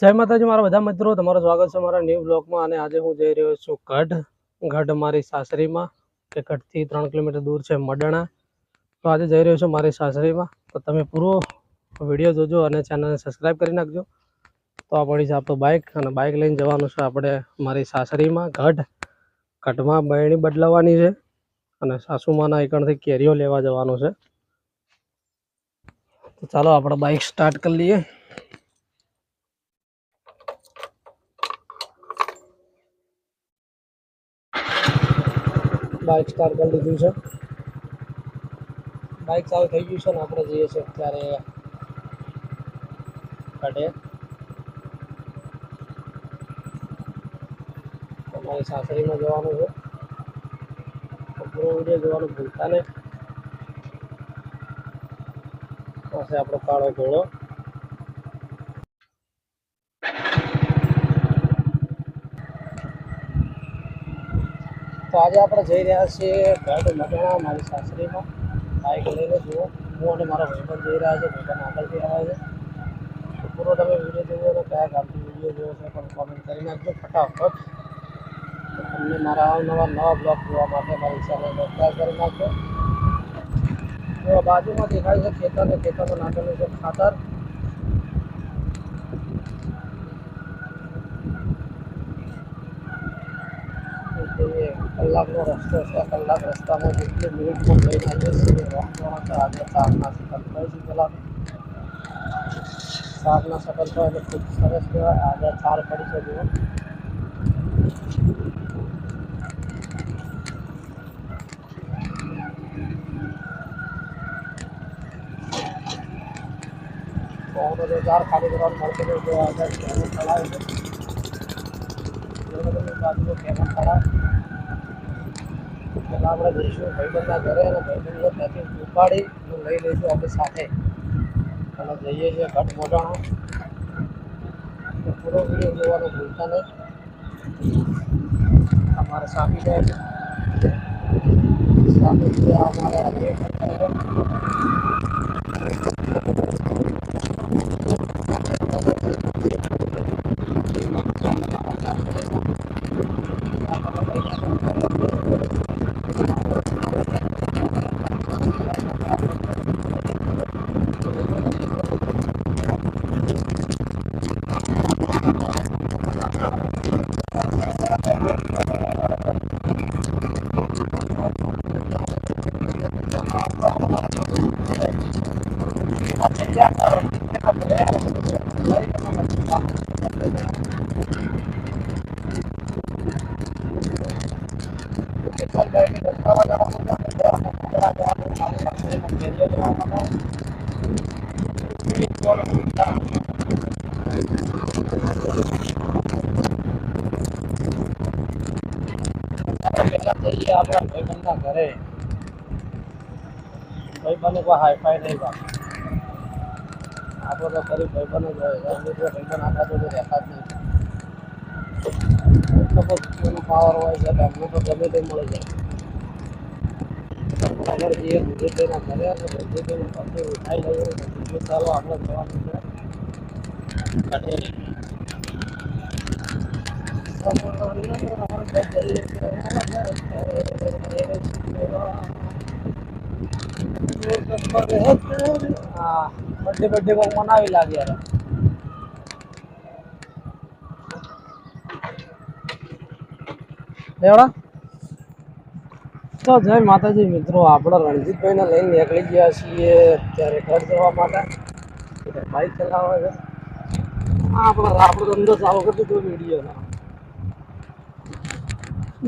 જય માતાજી, મારા બધા મિત્રો, તમારું સ્વાગત છે મારા ન્યૂ બ્લોગમાં અને આજે હું જઈ રહ્યો છું ગઢ. ગઢ મારી સાસરીમાં, કે ગઢથી ત્રણ કિલોમીટર દૂર છે મડણા. તો આજે જઈ રહ્યો છું મારી સાસરીમાં. તો તમે પૂરો વીડિયો જોજો અને ચેનલને સબસ્ક્રાઈબ કરી નાખજો. તો આ પડી છે આપણું બાઇક અને બાઇક લઈને જવાનું છે આપણે મારી સાસરીમાં, ગઢ. ગઢમાં બહેણી બદલાવવાની છે અને સાસુમાના એકણથી કેરીઓ લેવા જવાનું છે. તો ચાલો આપણે બાઇક સ્ટાર્ટ કરી લઈએ. બાઇક સ્ટાર્ટ કરી લીધું છે. બાઇક ચાલુ થઈ ગયું છે ને, આપણે જઈએ છીએ અત્યારે કાઢે તમારી સાસરીમાં જવાનું છે. જવાનું ભૂલતા નહીં. પાસે આપણો કાળો ઘોડો. તો આજે આપણે જઈ રહ્યા છીએ ગાઢ લગણા મારી સાસરીમાં. બાઇક લઈને જુઓ. હું અને મારા ભાઈબંધ જઈ રહ્યા છે ભાઈબંધ આગળથી રહ્યા છે. પૂરો તમે વીડિયો જોયો તો કયા ગામથી વીડિયો જોયો છે પણ કોમેન્ટ કરી નાખજો ફટાફટ. તમને મારા અવનવા નવા બ્લોગ જોવા માટે મારી ચેનલ સબસ્ક્રાઈબ કરી નાખજો. બાજુમાં દેખાય છે ખેતર ને ખેતરમાં નાખેલું છે ખાતર. જોઈએ કલાકનો રસ્તો છે કલાક રસ્તામાં જેટલી મિનિટમાં જઈને આવીએ છીએ વાંધો આજે સાતના સફર થાય છે પહેલાં સાતના સફર થાય એટલે ખૂબ સરસ કહેવાય આજે ચાર પડી છે જુઓ તો બધું ચાર ખાલી કરવાનું મળશે તો જો આજે કેમન તળાવ છે પેલા આપણે જઈશું ભાઈબંધના ઘરે અને ભાઈબંધને ત્યાંથી ઉપાડી અને લઈ લઈશું આપણે સાથે અને જઈએ છીએ ઘટ મોટાણો પૂરો જોવાનું ભૂલતા અમારે સાપી જાય છે અમારે આ બે ઘંટા પહેલા જઈએ આપણા ભાઈબંધના ઘરે ભાઈબંધ કોઈ હાઈફાઈ નહીં બાપ આપણે તો ખરી ભાઈબંધ જ હોય. ભાઈબંધ આપણા જોડે રહેતા જ નહીં. પાવર હોય છે અમને તો ગમે તે મળી જાય. આગળ જઈએ વિજયભાઈના ઘરે અને વિજયભાઈને પછી ઉઠાઈ બીજું ચાલો આપણે જવાનું છે. બર્થડે બર્થડે કોક મનાવી લાગે યાર લેવડા તો જય માતાજી મિત્રો આપણે રણજીતભાઈને લઈને નીકળી ગયા છીએ ત્યારે ઘર જવા માટે બાઈક ચલાવે છે આપણો આપણો ધંધો ચાલુ કરી દીધો વીડિયો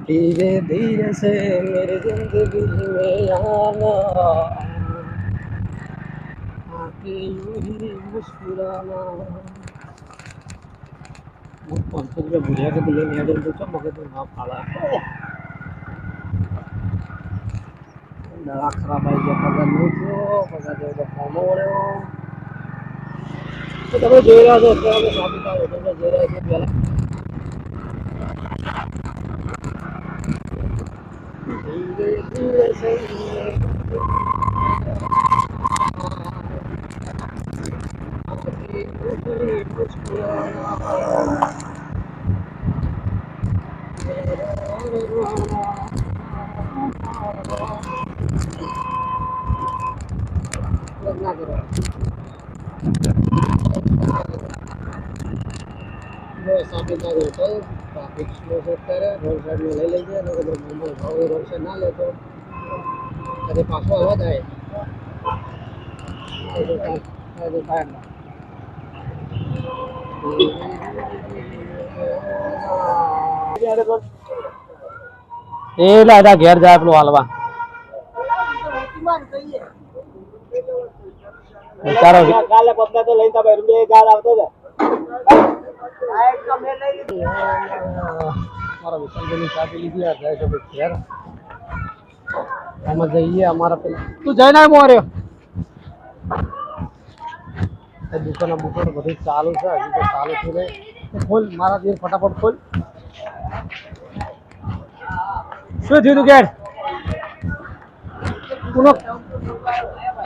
ધીરે ધીરે સે મેરી જિંદગી મેં આના मुस्कुराना बुढ़िया के दिले नहीं आगे पूछा मगर तो ना फाला नड़ा खराब आई गया पगार नहीं थियो पगार जो तो फॉर्म हो रहे हो तो तब जो रहा तो अपने आप में साबित हो तो जो रहा तो पहला Thank you. શકો છો બસ આપી લાગે રોડ સાઈડમાં લઈ લેજો અને રોડ સાઈડ ના લેતો ત્યારે પાછો આવવા થાય એ લાયડા ઘેર જાય પેલું હાલવા વિચારો કાલે પગલા તો લઈને તમે બે ગાળ આવતો હતો મારા વિશાલભાઈની ચા પી લીધી આ જાય છે ભાઈ ઘેર આમાં જઈએ અમારા પેલા તું જઈને આવ્યો મોર્યો એ દુકાનો બુકાનો બધી ચાલુ છે હજી તો ચાલુ થયું નહીં તો ખોલ મારા દીર ફટાફટ ખોલ શું થયું તું ઘેર કુનો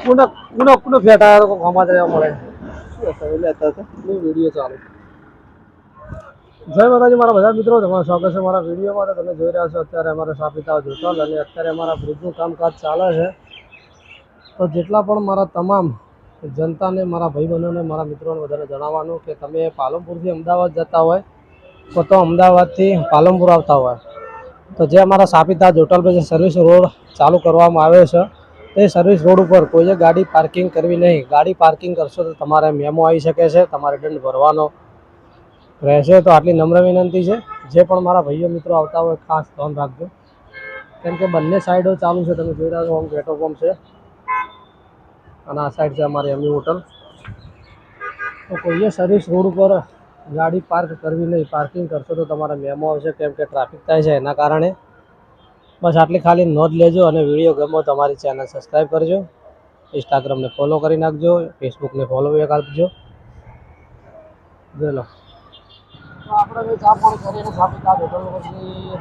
કુનો કુનો કુનો ફેટા તો ખમા જવા મળે શું હતું લેતા હતા વીડિયો ચાલુ જય માતાજી મારા બધા મિત્રો તમારું સ્વાગત છે મારા વિડીયોમાં તો તમે જોઈ રહ્યા છો અત્યારે અમારા સાપિતા જોતલ અને અત્યારે અમારા બ્રિજનું કામકાજ ચાલે છે તો જેટલા પણ મારા તમામ જનતાને, મારા ભાઈ બહેનોને મારા મિત્રોને બધાને જણાવવાનું કે તમે પાલનપુરથી અમદાવાદ જતા હોય, તો તો અમદાવાદથી પાલનપુર આવતા હોય. તો જે અમારા સાપિતા હોટલ પર સર્વિસ રોડ ચાલુ કરવામાં આવ્યો છે, તે સર્વિસ રોડ ઉપર કોઈએ ગાડી પાર્કિંગ કરવી નહીં. ગાડી પાર્કિંગ કરશો તો તમારે મેમો આવી શકે છે, તમારે દંડ ભરવાનો રહેશે. તો આટલી નમ્ર વિનંતી છે. જે પણ મારા ભાઈઓ મિત્રો આવતા હોય, ખાસ ધ્યાન રાખજો. કેમ કે બંને સાઈડો ચાલુ છે, તમે જોઈ રહ્યા છો આમ પંપ છે. અને આ સાઈડ છે અમારી અમી હોટલ. તો કોઈએ સર્વિસ રોડ ઉપર ગાડી પાર્ક કરવી નહીં પાર્કિંગ કરશો તો તમારે મેમો આવશે કેમ કે ટ્રાફિક થાય છે એના કારણે. બસ આટલી ખાલી નોંધ લેજો અને વીડિયો ગમો તમારી ચેનલ સબસ્ક્રાઈબ કરજો. ઇન્સ્ટાગ્રામને ફોલો કરી નાખજો ફેસબુકને ફોલો બેક આપજો. જોઈ આપણે ચા પાણી કરીને સાપુતારા હોટલ પરથી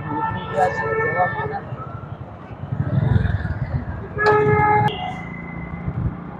નીકળી ગયા છે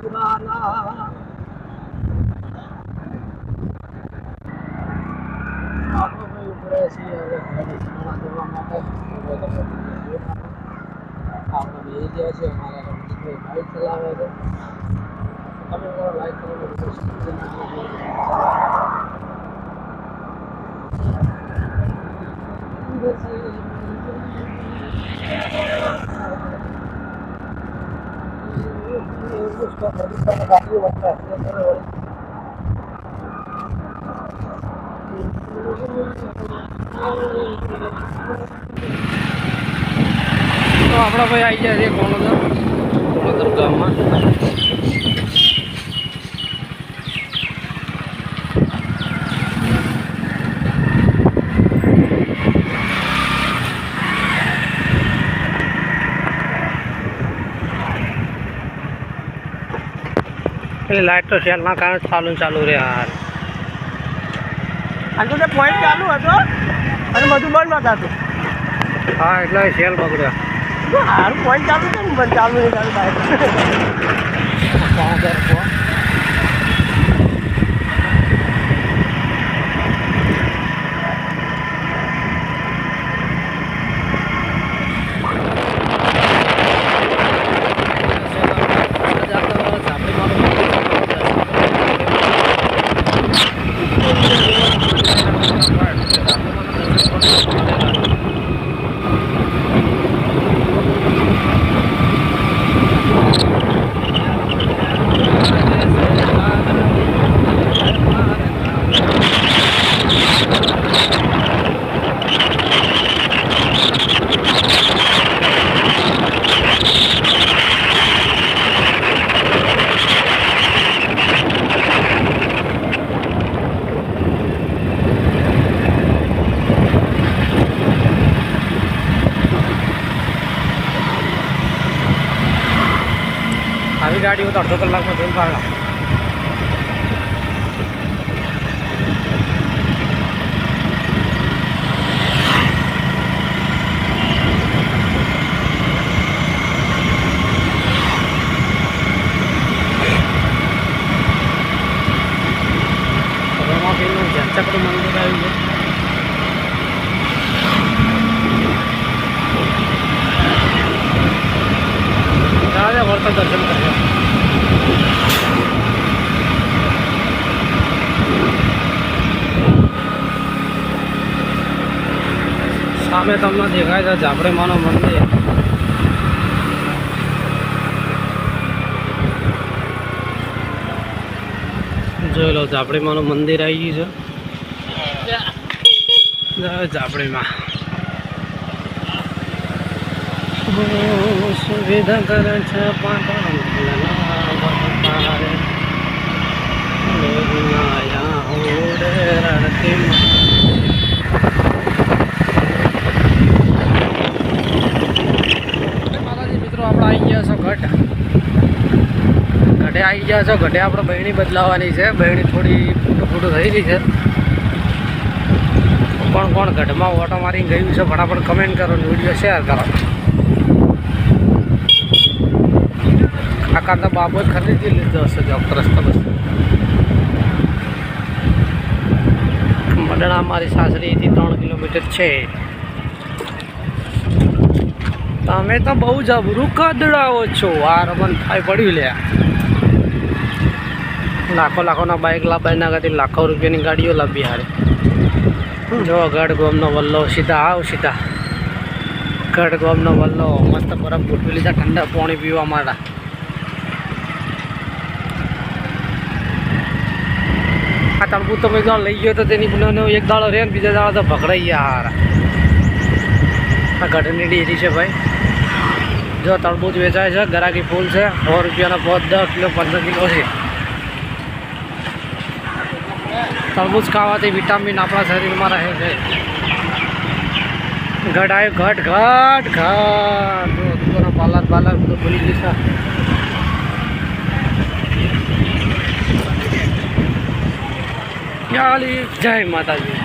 શકો. આપણે બે ગયા છે અમારા રમજીતભાઈ બાઇક ચલાવે છે તમે મારો લાઈક કરીને વીડિયો subscribe કરી નાખજો. તો આપણા ભાઈ આવી ગયા છે કોણોદર કોણોદર ગામમાં. પેલી લાઈટ તો શેલના કારણે ચાલુ ને ચાલુ રે યાર આજે તો પોઈન્ટ ચાલુ હતો અને બધું બંધ નતા હા એટલે શેલ બગડ્યા. હારું પોઈન્ટ ચાલુ છે ને બંધ ચાલુ નહીં ચાલુ થાય કોણોદર કો ગાડી હોય તો અડધો કલાકમાં જઈને પાડો રમાપીરનું જનચક્ર મંદિર આવ્યું છે દાદા વર્તન દર્શન સામે તમને દેખાય છે જાપડે માનું મંદિર. જોઈ લો ઝાપડીમાંનું મંદિર આવી ગયું છે. ઝાપડીમાં સુવિધા કરે છે મિત્રો આપણે આવી ગયા છો ઘટ. ઘટે આવી ગયા છો, ઘટે આપણે બહેણી બદલાવાની છે. બહેણી થોડી ફૂટું ફૂટું ગઈ છે. કોણ કોણ ઘટમાં ઓટો મારીને ગયું છે, ફટાફટ કમેન્ટ કરો અને વીડિયો શેર કરો. કાકા તો બાબો જ ખરીદી લીધો હશે રસ્તો બસ. મડણા મારી સાસરીથી ત્રણ કિલોમીટર છે. તમે તો બહુ જબરું કદડાવો છો. આ રમણ થાય પડ્યું લે. લાખો લાખોના બાઇક લાભાઈ એના કરતી લાખો રૂપિયાની ગાડીઓ લાવી હારે. જો ગઢ ગોમનો વલ્લો, સીધા આવ સીધા. ગઢ ગોમનો વલ્લો, મસ્ત બરફ ગોઠવી લીધા, ઠંડા પાણી પીવા માટે આ તળબૂચ તમે દાળ લઈ ગયો તો તેની એક દાળો રહે ને બીજા દાળો તો ભગડાઈ ગયા હારા. આ ગઢની ડેરી છે ભાઈ. જો તરબૂચ વેચાય છે, ગરાકી ફૂલ છે, સો રૂપિયાના પોત દસ કિલો, પંદર કિલો છે. તરબૂચ ખાવાથી વિટામિન આપણા શરીરમાં રહે છે. ઘટાયું ઘટ ઘટ ઘટ. પાલર પાલર બધું ભૂલી જશે યાલી જય માતાજી.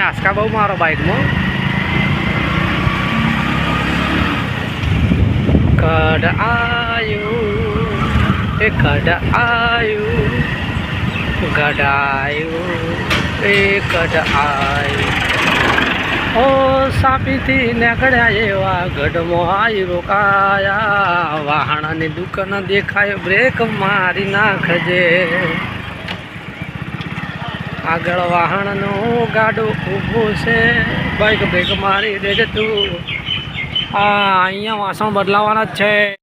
તમે આસકા બહુ મારો બાઇકમાં કડ આયું, એ કડ આયું ગડાયું એ કડ આયું. ઓ સાપીથી નીકળ્યા એવા ગઢમાં આઈ રોકાયા. વાહણાની દુકાન દેખાય, બ્રેક મારી નાખજે. આગળ વાહનનું ગાડું ઊભું છે. બાઈક બ્રેક મારી દેજે તું. આ અહીંયા વાસણ બદલાવાના જ છે.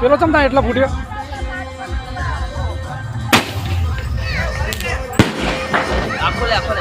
પેલો ચમતા એટલા ફૂટ્યો? આખો લે આખો